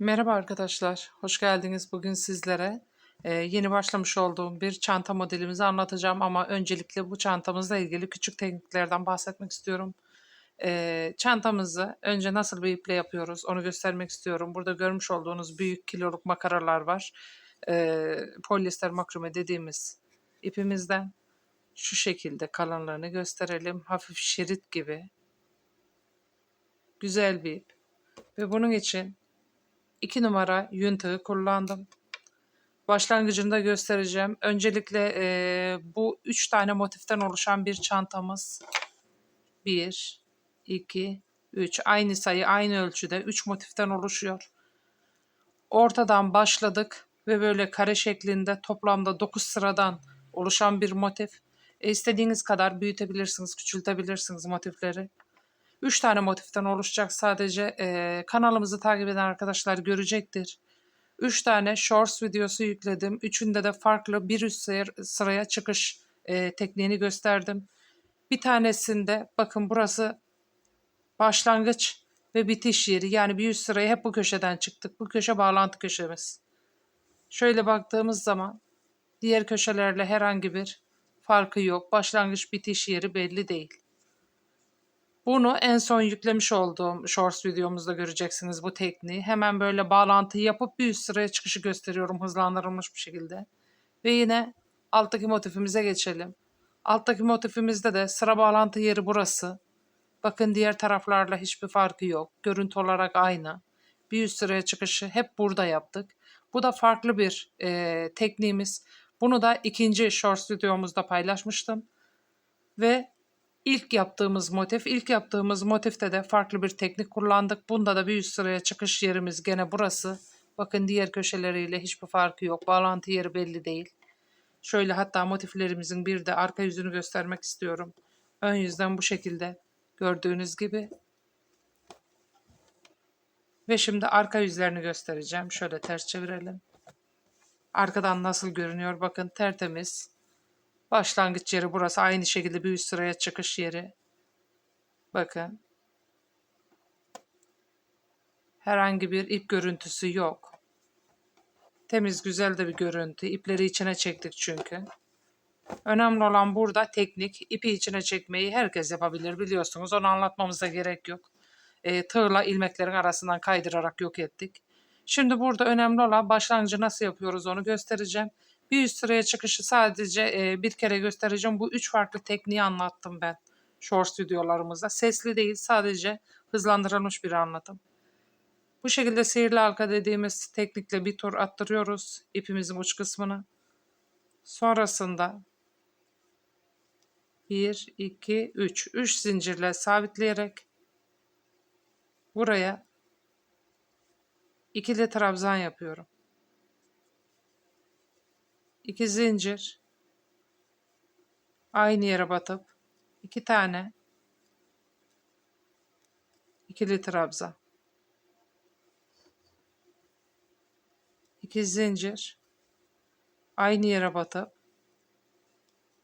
Merhaba arkadaşlar, hoş geldiniz. Bugün sizlere e, yeni başlamış olduğum bir çanta modelimizi anlatacağım ama öncelikle bu çantamızla ilgili küçük tekniklerden bahsetmek istiyorum. E, çantamızı önce nasıl bir iple yapıyoruz onu göstermek istiyorum. Burada görmüş olduğunuz büyük kiloluk makaralar var. E, polyester makrame dediğimiz ipimizden şu şekilde kalınlığını gösterelim. Hafif şerit gibi. Güzel bir ip. Ve bunun için 2 numara yün tığı kullandım. Başlangıcında göstereceğim. Öncelikle e, bu 3 tane motiften oluşan bir çantamız. 1, 2, 3. Aynı sayı, aynı ölçüde 3 motiften oluşuyor. Ortadan başladık ve böyle kare şeklinde toplamda 9 sıradan oluşan bir motif. E, istediğiniz kadar büyütebilirsiniz, küçültebilirsiniz motifleri. 3 tane motiften oluşacak sadece e, kanalımızı takip eden arkadaşlar görecektir. 3 tane shorts videosu yükledim. Üçünde de farklı bir üst sıra- sıraya çıkış e, tekniğini gösterdim. Bir tanesinde bakın burası başlangıç ve bitiş yeri. Yani bir üst sıraya hep bu köşeden çıktık. Bu köşe bağlantı köşemiz. Şöyle baktığımız zaman diğer köşelerle herhangi bir farkı yok. Başlangıç bitiş yeri belli değil. Bunu en son yüklemiş olduğum Shorts videomuzda göreceksiniz bu tekniği. Hemen böyle bağlantıyı yapıp bir üst sıraya çıkışı gösteriyorum hızlandırılmış bir şekilde. Ve yine alttaki motifimize geçelim. Alttaki motifimizde de sıra bağlantı yeri burası. Bakın diğer taraflarla hiçbir farkı yok. Görüntü olarak aynı. Bir üst sıraya çıkışı hep burada yaptık. Bu da farklı bir e, tekniğimiz. Bunu da ikinci Shorts videomuzda paylaşmıştım. Ve İlk yaptığımız motif, ilk yaptığımız motifte de farklı bir teknik kullandık. Bunda da bir üst sıraya çıkış yerimiz gene burası. Bakın diğer köşeleriyle hiçbir farkı yok. Bağlantı yeri belli değil. Şöyle hatta motiflerimizin bir de arka yüzünü göstermek istiyorum. Ön yüzden bu şekilde gördüğünüz gibi. Ve şimdi arka yüzlerini göstereceğim. Şöyle ters çevirelim. Arkadan nasıl görünüyor bakın tertemiz. Başlangıç yeri burası. Aynı şekilde bir üst sıraya çıkış yeri. Bakın. Herhangi bir ip görüntüsü yok. Temiz güzel de bir görüntü. İpleri içine çektik çünkü. Önemli olan burada teknik. İpi içine çekmeyi herkes yapabilir biliyorsunuz. Onu anlatmamıza gerek yok. E, tığla ilmeklerin arasından kaydırarak yok ettik. Şimdi burada önemli olan başlangıcı nasıl yapıyoruz onu göstereceğim. Bir üst sıraya çıkışı sadece e, bir kere göstereceğim. Bu üç farklı tekniği anlattım ben shorts videolarımızda. Sesli değil sadece hızlandırılmış bir anlatım. Bu şekilde sihirli halka dediğimiz teknikle bir tur attırıyoruz ipimizin uç kısmını. Sonrasında 1, 2, 3. 3 zincirle sabitleyerek buraya ikili trabzan yapıyorum. 2 zincir. Aynı yere batıp iki tane. İkili trabzan 2 zincir. Aynı yere batıp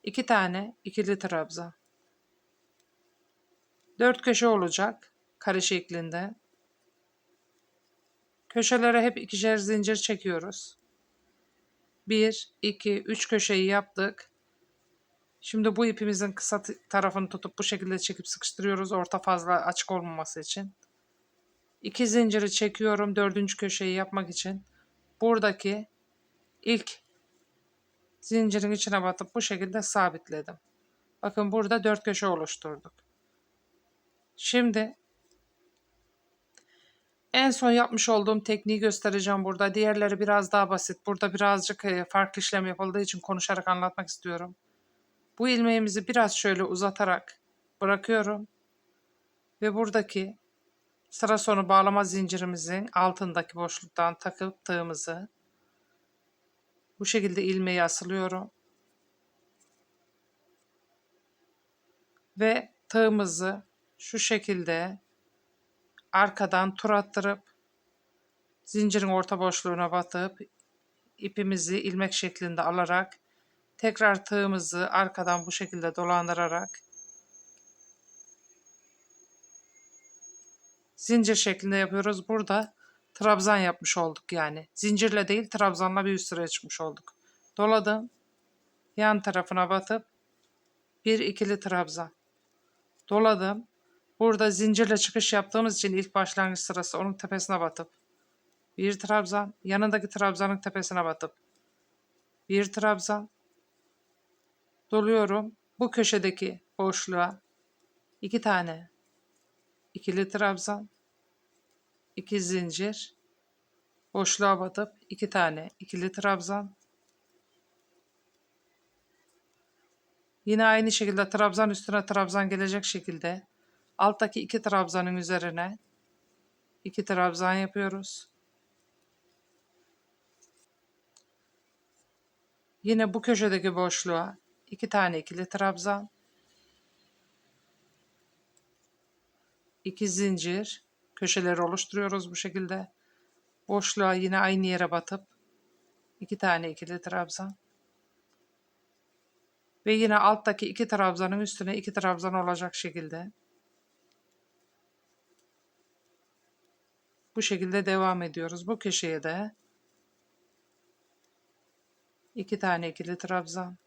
iki tane ikili trabzan dört köşe olacak kare şeklinde. Köşelere hep ikişer zincir çekiyoruz 1, 2, 3 köşeyi yaptık. Şimdi bu ipimizin kısa tarafını tutup bu şekilde çekip sıkıştırıyoruz orta fazla açık olmaması için. 2 zinciri çekiyorum dördüncü köşeyi yapmak için. Buradaki ilk zincirin içine batıp bu şekilde sabitledim. Bakın burada dört köşe oluşturduk. Şimdi en son yapmış olduğum tekniği göstereceğim burada. Diğerleri biraz daha basit. Burada birazcık e, farklı işlem yapıldığı için konuşarak anlatmak istiyorum. Bu ilmeğimizi biraz şöyle uzatarak bırakıyorum. Ve buradaki sıra sonu bağlama zincirimizin altındaki boşluktan takıp tığımızı bu şekilde ilmeği asılıyorum. Ve tığımızı şu şekilde arkadan tur attırıp zincirin orta boşluğuna batıp ipimizi ilmek şeklinde alarak tekrar tığımızı arkadan bu şekilde dolandırarak zincir şeklinde yapıyoruz. Burada trabzan yapmış olduk yani. Zincirle değil trabzanla bir üst sıraya çıkmış olduk. Doladım. Yan tarafına batıp bir ikili trabzan. Doladım. Burada zincirle çıkış yaptığımız için ilk başlangıç sırası onun tepesine batıp bir trabzan, yanındaki trabzanın tepesine batıp bir trabzan doluyorum. Bu köşedeki boşluğa iki tane ikili trabzan, iki zincir, boşluğa batıp iki tane ikili trabzan. Yine aynı şekilde trabzan üstüne trabzan gelecek şekilde alttaki iki trabzanın üzerine iki trabzan yapıyoruz. Yine bu köşedeki boşluğa iki tane ikili trabzan, iki zincir, köşeleri oluşturuyoruz bu şekilde. Boşluğa yine aynı yere batıp iki tane ikili trabzan. Ve yine alttaki iki trabzanın üstüne iki trabzan olacak şekilde. Bu şekilde devam ediyoruz. Bu köşeye de iki tane ikili trabzan,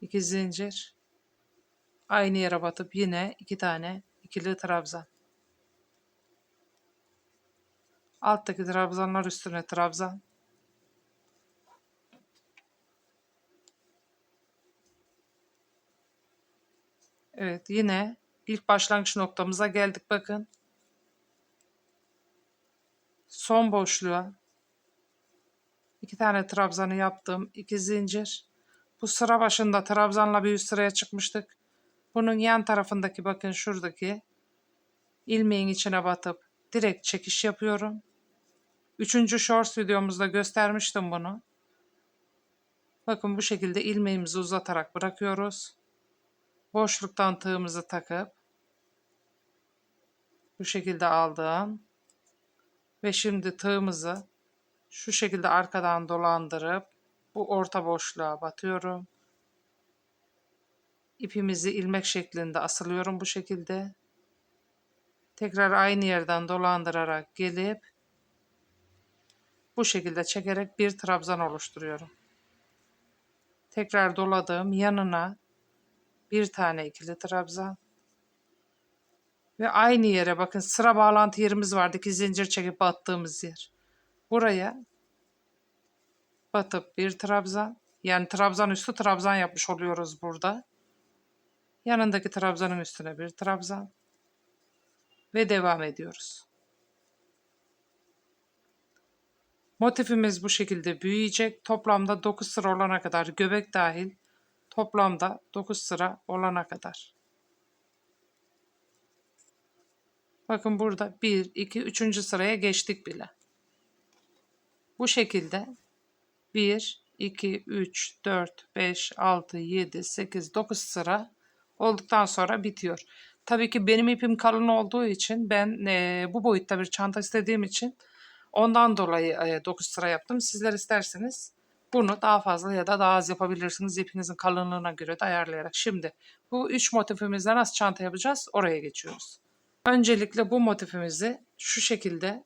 iki zincir, aynı yere batıp yine iki tane ikili trabzan. Alttaki trabzanlar üstüne trabzan. Evet yine ilk başlangıç noktamıza geldik bakın. Son boşluğa iki tane trabzanı yaptım. iki zincir. Bu sıra başında trabzanla bir üst sıraya çıkmıştık. Bunun yan tarafındaki bakın şuradaki ilmeğin içine batıp direkt çekiş yapıyorum. Üçüncü shorts videomuzda göstermiştim bunu. Bakın bu şekilde ilmeğimizi uzatarak bırakıyoruz. Boşluktan tığımızı takıp bu şekilde aldım. Ve şimdi tığımızı şu şekilde arkadan dolandırıp bu orta boşluğa batıyorum. İpimizi ilmek şeklinde asılıyorum bu şekilde. Tekrar aynı yerden dolandırarak gelip bu şekilde çekerek bir trabzan oluşturuyorum. Tekrar doladım yanına bir tane ikili trabzan ve aynı yere bakın sıra bağlantı yerimiz vardı ki zincir çekip battığımız yer. Buraya batıp bir trabzan yani trabzan üstü trabzan yapmış oluyoruz burada. Yanındaki trabzanın üstüne bir trabzan ve devam ediyoruz. Motifimiz bu şekilde büyüyecek. Toplamda 9 sıra olana kadar göbek dahil toplamda 9 sıra olana kadar. Bakın burada 1, 2, 3. sıraya geçtik bile. Bu şekilde 1, 2, 3, 4, 5, 6, 7, 8, 9 sıra olduktan sonra bitiyor. Tabii ki benim ipim kalın olduğu için ben e, bu boyutta bir çanta istediğim için ondan dolayı e, 9 sıra yaptım. Sizler isterseniz bunu daha fazla ya da daha az yapabilirsiniz. İpinizin kalınlığına göre de ayarlayarak. Şimdi bu 3 motifimizle nasıl çanta yapacağız? Oraya geçiyoruz. Öncelikle bu motifimizi şu şekilde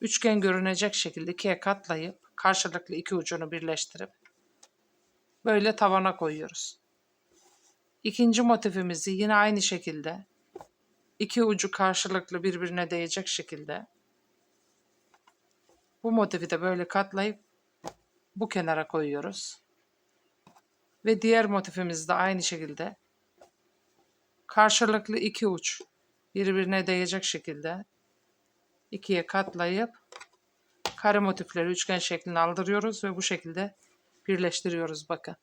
üçgen görünecek şekilde ikiye katlayıp karşılıklı iki ucunu birleştirip böyle tavana koyuyoruz. İkinci motifimizi yine aynı şekilde iki ucu karşılıklı birbirine değecek şekilde bu motifi de böyle katlayıp bu kenara koyuyoruz. Ve diğer motifimizi de aynı şekilde karşılıklı iki uç birbirine değecek şekilde ikiye katlayıp kare motifleri üçgen şeklinde aldırıyoruz ve bu şekilde birleştiriyoruz bakın.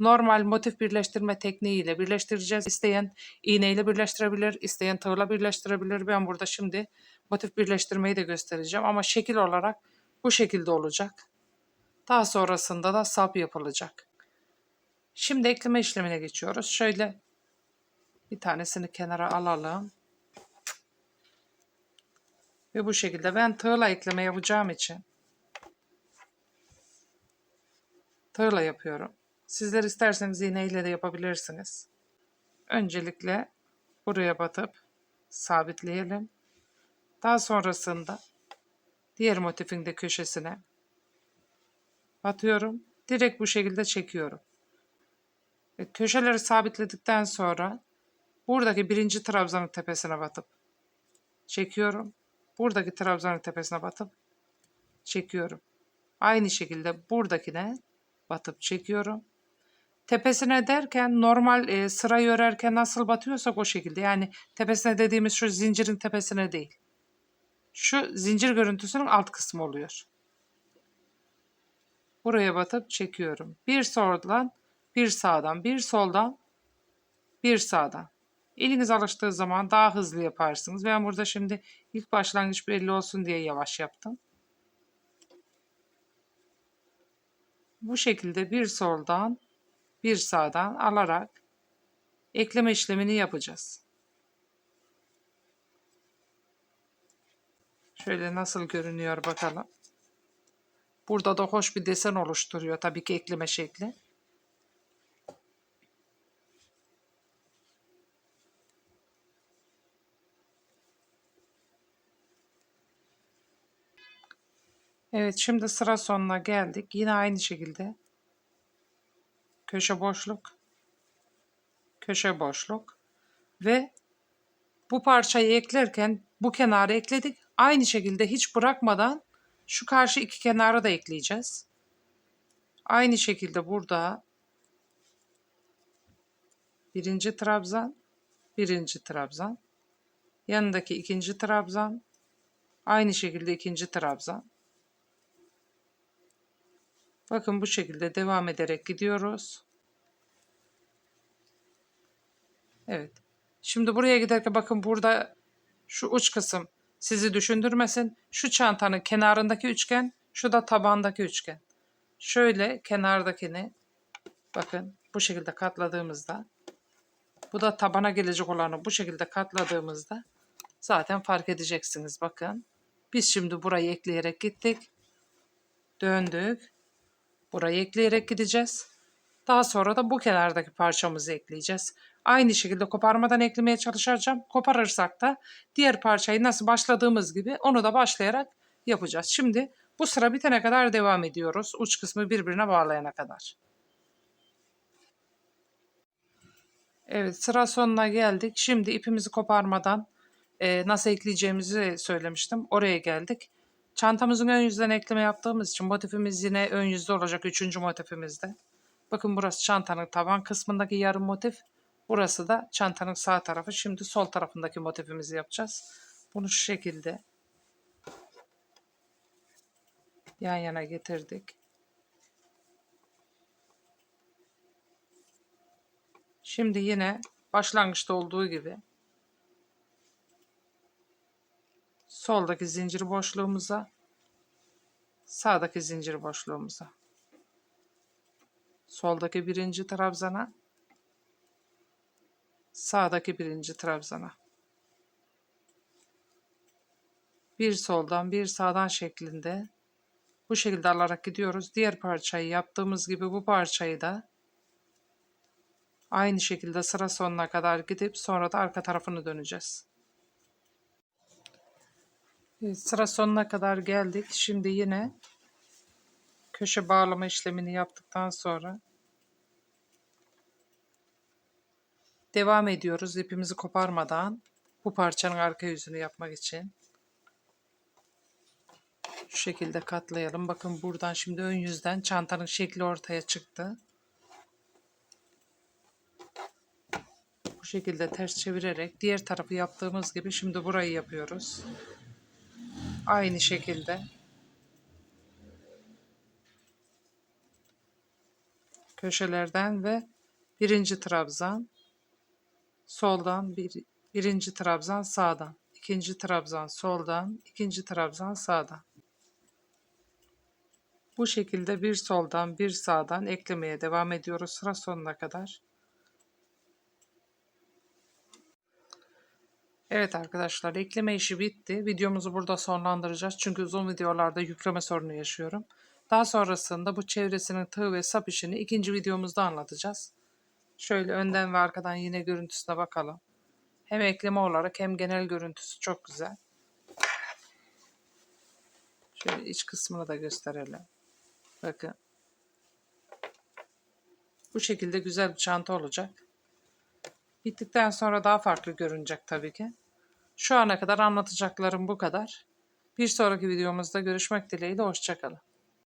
Normal motif birleştirme tekniğiyle birleştireceğiz. İsteyen iğneyle birleştirebilir, isteyen tığla birleştirebilir. Ben burada şimdi motif birleştirmeyi de göstereceğim ama şekil olarak bu şekilde olacak. Daha sonrasında da sap yapılacak. Şimdi ekleme işlemine geçiyoruz. Şöyle bir tanesini kenara alalım. Ve bu şekilde ben tığla ekleme yapacağım için tığla yapıyorum. Sizler isterseniz iğneyle de yapabilirsiniz. Öncelikle buraya batıp sabitleyelim. Daha sonrasında diğer motifin de köşesine batıyorum. Direkt bu şekilde çekiyorum. Köşeleri sabitledikten sonra buradaki birinci trabzanın tepesine batıp çekiyorum. Buradaki trabzanın tepesine batıp çekiyorum. Aynı şekilde buradakine batıp çekiyorum. Tepesine derken normal e, sırayı örerken nasıl batıyorsak o şekilde. Yani tepesine dediğimiz şu zincirin tepesine değil. Şu zincir görüntüsünün alt kısmı oluyor. Buraya batıp çekiyorum. Bir soldan, bir sağdan, bir soldan, bir sağdan. Eliniz alıştığı zaman daha hızlı yaparsınız. Ben burada şimdi ilk başlangıç belli olsun diye yavaş yaptım. Bu şekilde bir soldan, bir sağdan alarak ekleme işlemini yapacağız. Şöyle nasıl görünüyor bakalım. Burada da hoş bir desen oluşturuyor tabii ki ekleme şekli. Evet şimdi sıra sonuna geldik. Yine aynı şekilde köşe boşluk, köşe boşluk ve bu parçayı eklerken bu kenarı ekledik. Aynı şekilde hiç bırakmadan şu karşı iki kenarı da ekleyeceğiz. Aynı şekilde burada birinci trabzan, birinci trabzan, yanındaki ikinci trabzan, aynı şekilde ikinci trabzan. Bakın bu şekilde devam ederek gidiyoruz. Evet. Şimdi buraya giderken bakın burada şu uç kısım sizi düşündürmesin. Şu çantanın kenarındaki üçgen, şu da tabandaki üçgen. Şöyle kenardakini bakın bu şekilde katladığımızda bu da tabana gelecek olanı bu şekilde katladığımızda zaten fark edeceksiniz bakın. Biz şimdi burayı ekleyerek gittik. Döndük. Burayı ekleyerek gideceğiz. Daha sonra da bu kenardaki parçamızı ekleyeceğiz. Aynı şekilde koparmadan eklemeye çalışacağım. Koparırsak da diğer parçayı nasıl başladığımız gibi onu da başlayarak yapacağız. Şimdi bu sıra bitene kadar devam ediyoruz. Uç kısmı birbirine bağlayana kadar. Evet sıra sonuna geldik. Şimdi ipimizi koparmadan e, nasıl ekleyeceğimizi söylemiştim. Oraya geldik. Çantamızın ön yüzden ekleme yaptığımız için motifimiz yine ön yüzde olacak. Üçüncü motifimizde. Bakın burası çantanın taban kısmındaki yarım motif. Burası da çantanın sağ tarafı. Şimdi sol tarafındaki motifimizi yapacağız. Bunu şu şekilde yan yana getirdik. Şimdi yine başlangıçta olduğu gibi soldaki zincir boşluğumuza sağdaki zincir boşluğumuza soldaki birinci trabzana sağdaki birinci trabzana bir soldan bir sağdan şeklinde bu şekilde alarak gidiyoruz. Diğer parçayı yaptığımız gibi bu parçayı da aynı şekilde sıra sonuna kadar gidip sonra da arka tarafını döneceğiz. Evet, sıra sonuna kadar geldik. Şimdi yine köşe bağlama işlemini yaptıktan sonra devam ediyoruz ipimizi koparmadan bu parçanın arka yüzünü yapmak için. Şu şekilde katlayalım. Bakın buradan şimdi ön yüzden çantanın şekli ortaya çıktı. Bu şekilde ters çevirerek diğer tarafı yaptığımız gibi şimdi burayı yapıyoruz. Aynı şekilde. Köşelerden ve birinci trabzan soldan bir, birinci trabzan sağdan ikinci trabzan soldan ikinci trabzan sağdan bu şekilde bir soldan bir sağdan eklemeye devam ediyoruz sıra sonuna kadar. Evet arkadaşlar ekleme işi bitti. Videomuzu burada sonlandıracağız. Çünkü uzun videolarda yükleme sorunu yaşıyorum. Daha sonrasında bu çevresinin tığ ve sap işini ikinci videomuzda anlatacağız. Şöyle önden ve arkadan yine görüntüsüne bakalım. Hem ekleme olarak hem genel görüntüsü çok güzel. Şöyle iç kısmını da gösterelim. Bakın. Bu şekilde güzel bir çanta olacak. Bittikten sonra daha farklı görünecek tabii ki. Şu ana kadar anlatacaklarım bu kadar. Bir sonraki videomuzda görüşmek dileğiyle. Hoşçakalın.